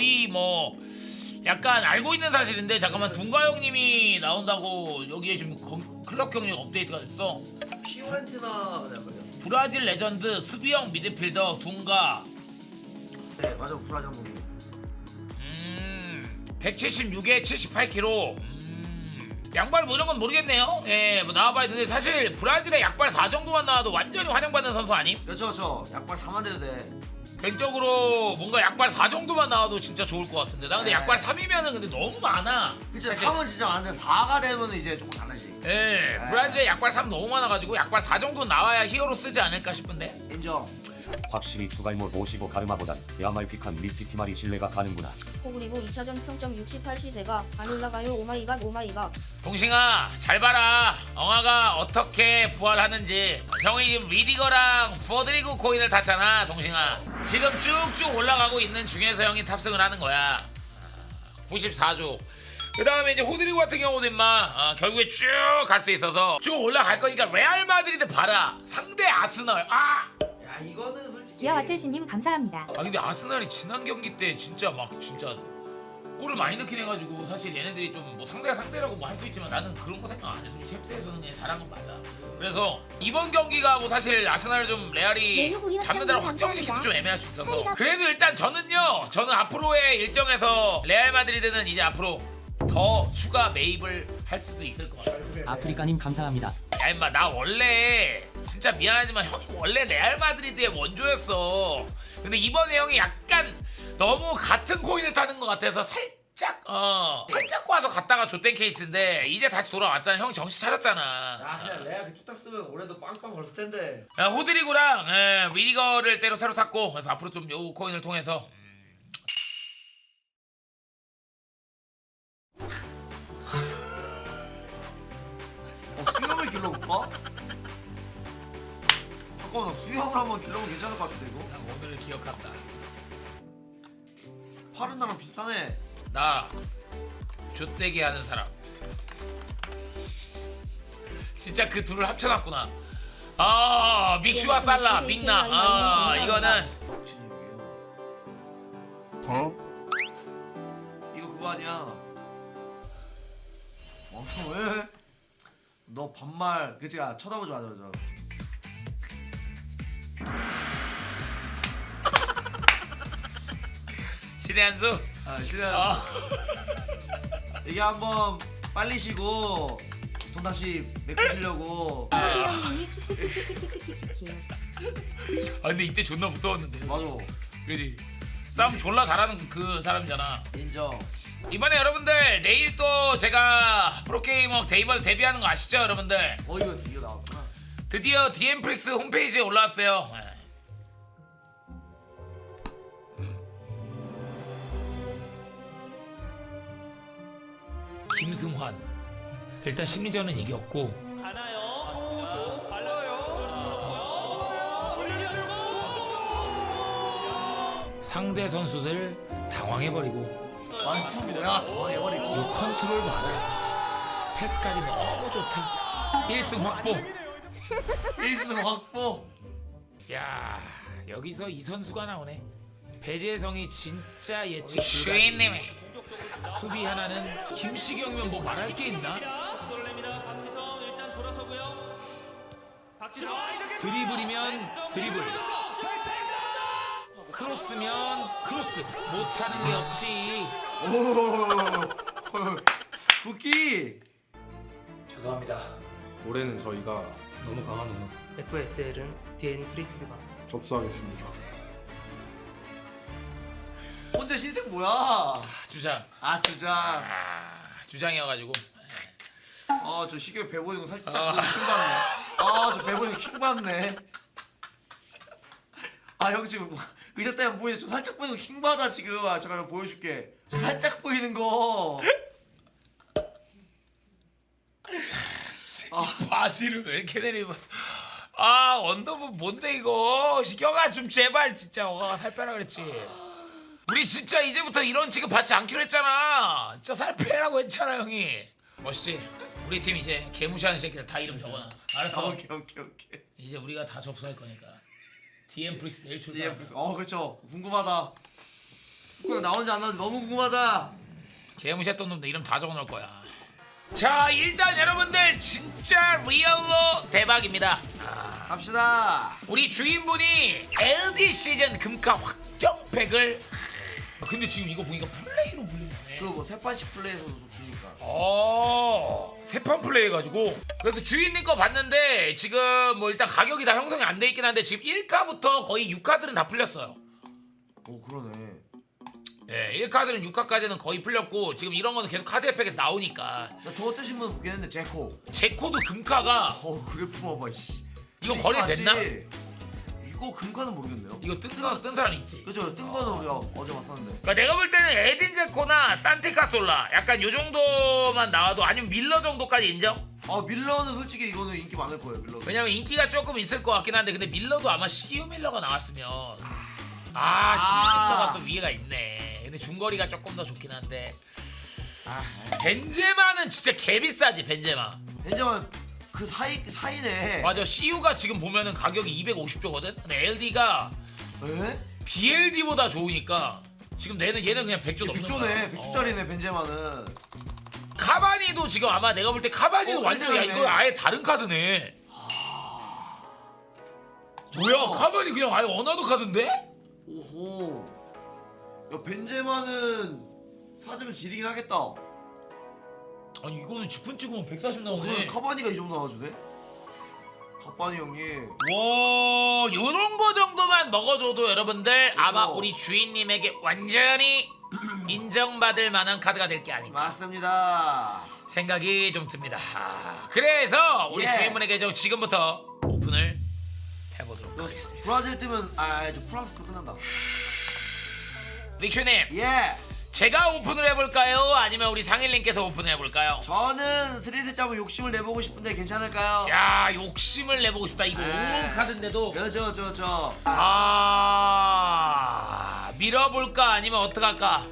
거의 뭐 약간 알고 있는 사실인데 잠깐만 둥가 형님이 나온다고 여기에 지금 검- 클럽 경력 업데이트가 됐어. 피오렌티나. 브라질 레전드 수비형 미드필더 둥가 네 맞아 브라질 한 번. 음, 176에 78kg. 음, 양발 뭐 이런 건 모르겠네요. 예, 뭐 나와봐야 되는데 사실 브라질의 약발 4 정도만 나와도 완전히 환영받는 선수 아님? 그렇죠 그렇죠. 약발 4만 대도 돼. 개인적으로 뭔가 약발 4 정도만 나와도 진짜 좋을 것 같은데 나 근데 네. 약발 3이면은 근데 너무 많아. 그쵸 사실. 3은 진짜 많은데 4가 되면 이제 조금 달라지. 예, 브라질의 약발 3 너무 많아가지고 약발 4 정도 나와야 히어로 쓰지 않을까 싶은데. 인정. 확실히 주갈못 55 가르마보단 야말픽한 밀티티말이 신뢰가 가는구나. 호 그리고 2차전 평점 68 시세가 안 올라가요. 오마이갓 오마이갓. 동싱아 잘 봐라. 엉아가 어떻게 부활하는지. 형이 지금 리디거랑 포드리그 코인을 탔잖아 동싱아. 지금 쭉쭉 올라가고 있는 중에서 형이 탑승을 하는 거야. 94조. 그 다음에 이제 호드리고 같은 경우도 임마 어, 결국에 쭉 갈 수 있어서 쭉 올라갈 거니까 레알 마드리드 봐라. 상대 아스널. 아! 야 이거는 솔직히. 기아 와첼시님 감사합니다. 아 근데 아스날이 지난 경기 때 진짜 막 진짜 골을 많이 넣긴 해가지고 사실 얘네들이 좀 뭐 상대가 상대라고 뭐 할 수 있지만 나는 그런 거 생각 안 해서 챔스에서는 그냥 잘한 건 맞아. 그래서 이번 경기가 뭐 사실 아스날 좀 레알이 잡는 데를 확정짓기도 좀 애매할 수 있어서 그래도 일단 저는요 저는 앞으로의 일정에서 레알 마드리드는 이제 앞으로 더 추가 매입을 할 수도 있을 것 같아요. 아프리카님 감사합니다. 야 임마 나 원래 진짜 미안하지만 형이 원래 레알 마드리드의 원조였어 근데 이번에 형이 약간 너무 같은 코인을 타는 것 같아서 살짝 어 살짝 와서 갔다가 좆된 케이스인데 이제 다시 돌아왔잖아 형이 정신 차렸잖아 야 그냥 레알 그 뚝딱 쓰면 올해도 빵빵 걸었을 텐데. 야, 호드리고랑 예, 위리거를 때로 새로 탔고 그래서 앞으로 좀 요 코인을 통해서 어 수염을 길러볼까? 잠깐만 나 수염을 한번 길러보면 괜찮을 것 같은데 이거? 난 오늘을 기억한다 팔은 나랑 비슷하네. 나 좆되게 하는 사람 진짜 그 둘을 합쳐놨구나 아 믹슈와 살라 믹나 아 이거는 정신이 여기에요. 어? 이거 그거 아니야? 어 왜? 너 반말 그치 아 쳐다보지 마자 저. 신의 한수? 아 실은 아, 이게 한번 빨리 쉬고 돈 다시 메꾸시려고. 형님이 키키키키키키키키 아 근데 이때 존나 무서웠는데 맞아 그지 싸움 졸라 잘하는 그 사람이잖아 인정 이번에 여러분들 내일 또 제가 프로게이머 데이벌 데뷔하는 거 아시죠 여러분들 어 이거 이거 나왔구나 드디어 디엠프릭스 홈페이지에 올라왔어요 예. 김승환. 일단 심리전은 이겼고. 상대 선수들 당황해버리고. 완투 뭐야 당황해버리고. 요 컨트롤 봐라 패스까지 너무 좋다. 1승 확보. 1승 확보. 야 여기서 이 선수가 나오네. 배재성이 진짜 예측 슈인님이 수비 하나는 김시경이면 뭐 말할 게 있나? 돌립니다. 박지성 일단 돌아서고요. 박지성. 드리블이면 드리블. 크로스면 크로스. 못하는 게 없지. 오. 쿠키 죄송합니다. 올해는 저희가 너무 강한 음악 FSL은 DN 프릭스가 접수하겠습니다. 혼자 신생 뭐야? 주장. 아 주장. 아 주장이어가지고. 아저 시계 배 보이는 거 살짝 아. 킹 받네. 아저 배 보이는 거킹 받네. 아형 지금 의자 때문에 보이는데 저 살짝 보이는 거 킹 받아 지금. 아 잠깐만 보여줄게. 저 살짝 보이는 거. 바지를 왜 이렇게 내리봤어? 아 언더부 뭔데 이거? 시경아 좀 제발 진짜. 어가 살 빼라 그랬지 우리 진짜 이제부터 이런 취급 받지 않기로 했잖아. 진짜 살 빼라고 했잖아 형이. 멋있지? 우리 팀 이제 개무시하는 새끼들 다 이름 적어놔. 알았어. 오케이 오케이 오케이. 이제 우리가 다 접수할 거니까. DM 프릭스 내일 출발. DM 어 그렇죠. 궁금하다. 축구형 나온지 안 나온지 너무 궁금하다. 개무시했던 놈들 이름 다 적어놓을 거야. 자 일단 여러분들 진짜 리얼로 대박입니다. 아, 갑시다. 우리 주인분이 LD 시즌 금카 확정팩을 아, 근데 지금 이거 보니까 플레이로 불리네. 그뭐 세판씩 플레이에서도 주니까. 어, 세판 플레이 해가지고 그래서 주인님 거 봤는데 지금 뭐 일단 가격이 다 형성이 안 돼 있긴 한데 지금 1카부터 거의 6카들은 다 풀렸어요. 오 그러네. 예, 1카들은 6카까지는 거의 풀렸고 지금 이런 거는 계속 카드 еф팩에서 나오니까 나 저거 뜨신 분 보겠는데 제코. 제코도 금카가 어 그래프 봐봐. 씨. 이거 거래? 됐나? 이거 금카는 모르겠네요. 이거 뜬, 거, 뜬 사람 있지? 그죠? 뜬 거는 우리가 어제 봤었는데. 그러니까 내가 볼 때는 에딘 제코나 산티카솔라 약간 요 정도만 나와도 아니면 밀러 정도까지 인정? 아 밀러는 솔직히 이거는 인기 많을 거예요. 밀러. 왜냐면 인기가 조금 있을 것 같긴 한데 근데 밀러도 아마 시우 밀러가 나왔으면 아 시우 밀러가 또 위에가 있네 근데 중거리가 조금 더 좋긴 한데 아, 벤제마는 진짜 개비싸지 벤제마 벤자만 그 사이 사이네. 맞아 시우가 지금 보면은 가격이 250조거든 근데 LD가 에? BLD보다 좋으니까 지금 내는 얘는 그냥 100조 넘는 거야 백조네. 어. 백조짜리네 벤제마는. 카바니도 지금 아마 내가 볼 때 카바니도 어, 완전 야. 이거 아예 다른 카드네 뭐야 카바니 그냥 아예 원화도 카드인데? 오호. 야 벤제마는 사주면 지리긴 하겠다. 아니 이거는 지푼 찍으면 140 어, 나오네 그러면 카바니가 이 정도 나와주네? 카바니 형님. 와 요런 거 정도만 먹어줘도 여러분들 아마 그죠. 우리 주인님에게 완전히 인정받을 만한 카드가 될 게 아닌가 맞습니다. 생각이 좀 듭니다 아, 그래서 우리 예. 주인분에게 좀 지금부터 오픈을 해보도록 하겠습니다 브라질 뜨면 아저 프랑스 거 끝난다. 릭슈님 예. 제가 오픈을 해볼까요? 아니면 우리 상일님께서 오픈을 해볼까요? 저는 스리세 잡은 욕심을 내보고 싶은데 괜찮을까요? 야 욕심을 내보고 싶다 이거 네. 오른 카드인데도 그저 저 저. 아 밀어볼까 아니면 어떡할까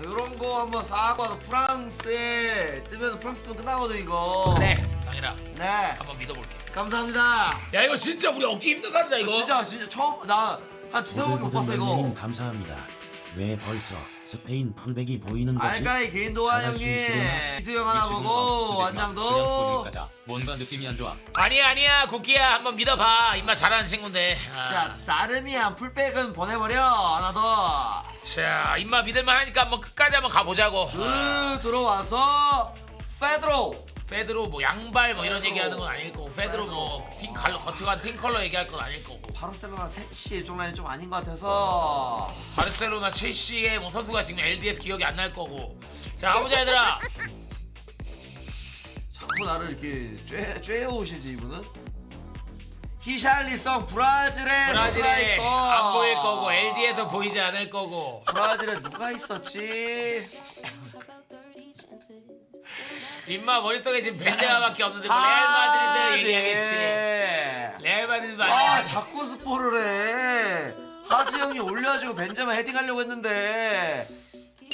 이런 거 한번 사과도 프랑스에 뜨면 프랑스도 끝나거든 이거. 그래 상일아 네. 한번 믿어볼게 감사합니다. 야 이거 진짜 우리 얻기 힘든 카드다 이거 진짜 진짜 처음 나 한 두세 번밖에 못 봤어 이거. 님 감사합니다. 왜 벌써 스페인 풀백이 보이는 거지? 알까이 개인도화 잘할 수 형님. 있으려나? 이수영 하나 보고 완장도. 뭔가 느낌이 안 좋아. 아니야 아니야 쿠키야 한번 믿어봐 입맛 잘하는 친구인데 아. 자 나름이야 풀백은 보내버려 하나 더. 자 입맛 믿을만 하니까 한번 끝까지 한번 가보자고 그 들어와서 페드로. 페드로 뭐 양발 뭐 이런 얘기하는 건 아닐 거고 페드로 뭐팀 칼러 겉으로 팀 컬러 얘기할 건 아닐 거고 바르셀로나 첼시 이쪽 라인이 좀 아닌 것 같아서. 바르셀로나 첼시의 뭐 선수가 지금 LDS 기억이 안 날 거고 자 가보자 얘들아 자꾸 나를 이렇게 쬐 쬐오시지 이분은. 히샬리성 브라질의 브라질에 스트라이커. 안 보일 거고 LD에서 보이지 않을 거고 브라질에 누가 있었지? 임마 머릿속에 지금 벤제마밖에 없는데 뭐 레알 마드리드 얘기하겠지 하지. 레알 마드리드 아 아니야 자꾸 스포를 해. 하지 형이 올려가지고 벤자마 헤딩하려고 했는데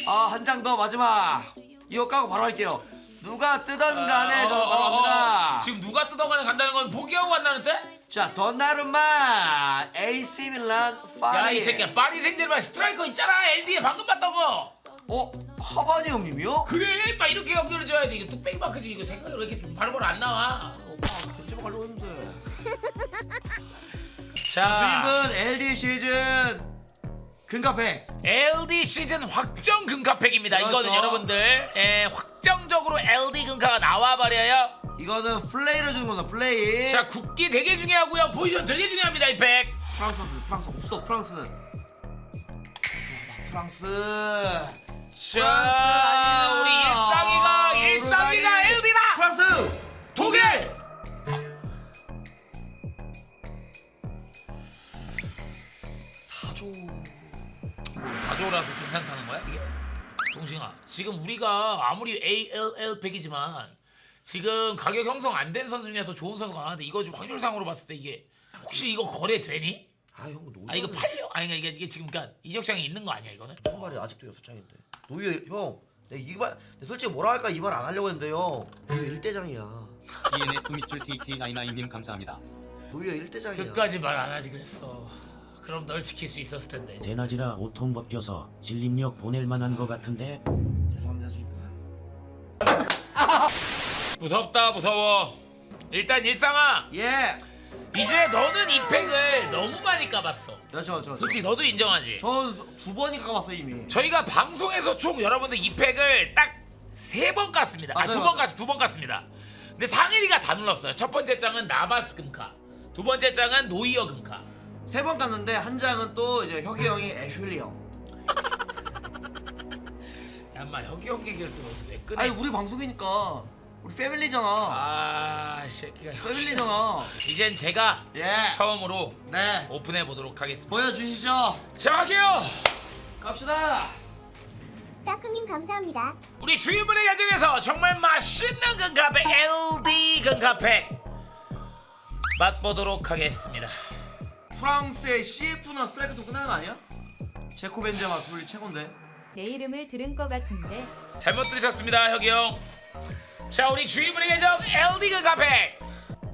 아 한 장 더 마지막 이거 까고 바로 할게요. 누가 뜨던 간에 저 바로 갑니다. 어, 지금 누가 뜯어가는 간다는 건 포기하고 간다는데? 자 도나루마 AC 밀란 야 파리. 이 새끼야 파리 생제르맹 스트라이커 있잖아 LD에 방금 봤다고 어 카바니 형님이요? 그래 막 이렇게 연결해줘야지 이거 뚝배기 마크지 이거 생각이 왜 이렇게 좀 바로바로 안 나와 오빠 벤자마 가려고 했는데. 자 주인분 LD 시즌 금카페. LD 시즌 확정 금카팩입니다 그렇죠. 이거는 여러분들 예, 확정적으로 LD 금카가 나와버려요 이거는 플레이를 주는 겁니다. 플레이. 자 국기 되게 중요하고요 포지션 되게 중요합니다 이 팩. 프랑스 프랑스 없어 프랑스는. 프랑스. 자. 우리 일상이가 일상이가. LD다 프랑스. 독일 사조. 사조라서 괜찮다는 거야 이게? 동식아 지금 우리가 아무리 ALL 팩이지만 지금 가격 형성 안 된 선수 중에서 좋은 선수가 많은데 이거 좀 확률상으로 봤을 때 이게 혹시 이거 거래 되니? 아형 노예. 아 이거 팔려? 아니 그러니까 이게, 이게 지금 그러니까 이적장에 있는 거 아니야 이거는? 무슨 말이 아직도 여섯 장인데. 노예 형. 내가 이말 솔직히 뭐라 할까 이 말 안 하려고 했는데 형. 노예 일대장이야. ENF 밑줄 TK99님 감사합니다. 노예 일대장이야. 끝까지 말 안 하지 그랬어 그럼 널 지킬 수 있었을 텐데. 대낮이라 오통 벗겨서 진림역 보낼 만한 거 같은데 죄송합니다 주인분 무섭다 무서워. 일단 일상아 예 이제 너는 이 팩을 너무 많이 까봤어. 저저 저 솔직히 너도 인정하지. 저두 번이나 까봤어 이미 저희가 방송에서 총 여러분들 이 팩을 딱 세 번 깠습니다. 아 맞아요, 두 번 맞아요. 깠, 두번 깠습니다. 근데 상일이가 다 눌렀어요. 첫 번째 장은 나바스 금카, 두 번째 장은 노이어 금카. 세 번 깠는데 한 장은 또 이제 혁이 형이 애슐리 형 야, 인마 혁이 형 얘기를 또 여기서 왜 꺼내? 아니 우리 방송이니까 우리 패밀리잖아 아, 이 새끼가. 패밀리잖아 이젠 제가 예 처음으로 네 오픈해 보도록 하겠습니다. 보여주시죠 저기요, 갑시다 따크님 감사합니다. 우리 주인분의 가정에서 정말 맛있는 건카페 LD 건카페 맛보도록 하겠습니다. 프랑스의 CF나 스트라이크도 끝나는 거 아니야? 제코 벤제마 둘이 최고인데 내 이름을 들은 것 같은데 잘못 들으셨습니다, 혁이 형. 자, 우리 주인분의 계정 LD 건카페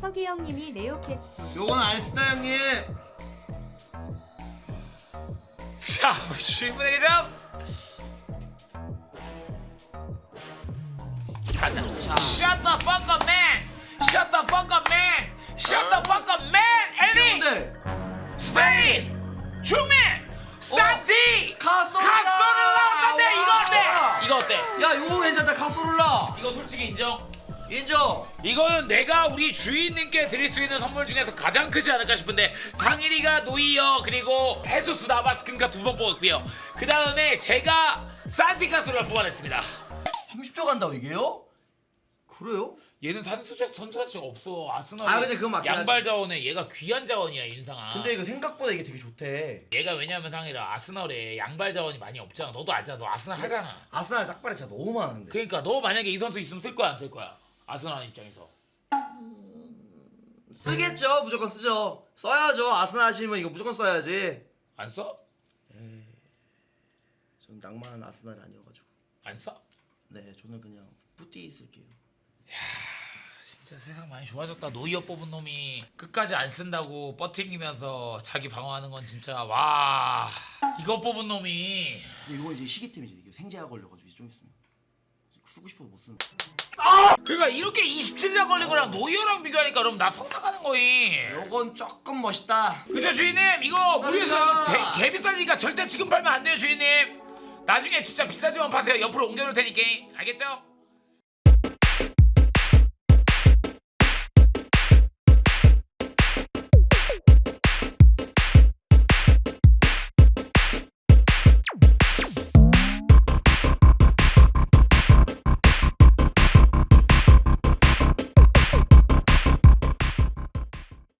혁이 형님이 내욕했지. 요건 안 쓴다 형님 자, 우리 주인분의 계정 간다. Shut the fuck up, man. Shut the fuck up, man. Shut the fuck up, man. 근데 스페인, 주민, 산티, 카소르라! 카소르라 어때? 이거 어때? 이거 어때? 야 요거 괜찮다 카소룰라 이거 솔직히 인정. 인정 이거는 내가 우리 주인님께 드릴 수 있는 선물 중에서 가장 크지 않을까 싶은데 상일이가 노이어 그리고 헤수스 나바스킨가 두번 뽑았고요. 그 다음에 제가 산티카스를 뽑아냈습니다. 30조 간다고 이게요? 그래요? 얘는 선수 선수 자체가 없어. 아스날. 아, 근데 그건 맞긴 양발. 자원에 얘가 귀한 자원이야 인상아. 근데 이거 생각보다 이게 되게 좋대 얘가 왜냐면 상이라 아스널에 양발 자원이 많이 없잖아. 너도 알잖아. 너 아스날 하잖아. 아스날 짝발이 진짜 너무 많은데 그러니까 너 만약에 이 선수 있으면 쓸 거야 안 쓸 거야? 아스날 입장에서. 쓰겠죠 무조건 쓰죠 써야죠 아스날 하시면 이거 무조건 써야지 안 써? 전 낭만한 아스날이 아니어가지고 안 써? 네 저는 그냥 뿌띠 쓸게요 진짜 세상 많이 좋아졌다. 노이어 뽑은 놈이 끝까지 안 쓴다고 버팅기면서 자기 방어하는 건 진짜 와 이거 뽑은 놈이 근데 이거 이제 시기 때문에 이게 생제가 걸려가지고 이제 좀 있으면 쓰고 싶어도 못 쓰는 그러니까 이렇게 27장 걸린 거랑 노이어랑 비교하니까 그럼 나 성탁하는 거임. 요건 조금 멋있다 그죠 주인님 이거 무리해서 감사합니다. 개, 개 비싸니까 절대 지금 팔면 안 돼요 주인님. 나중에 진짜 비싸지만 파세요. 옆으로 옮겨놓을 테니까 알겠죠?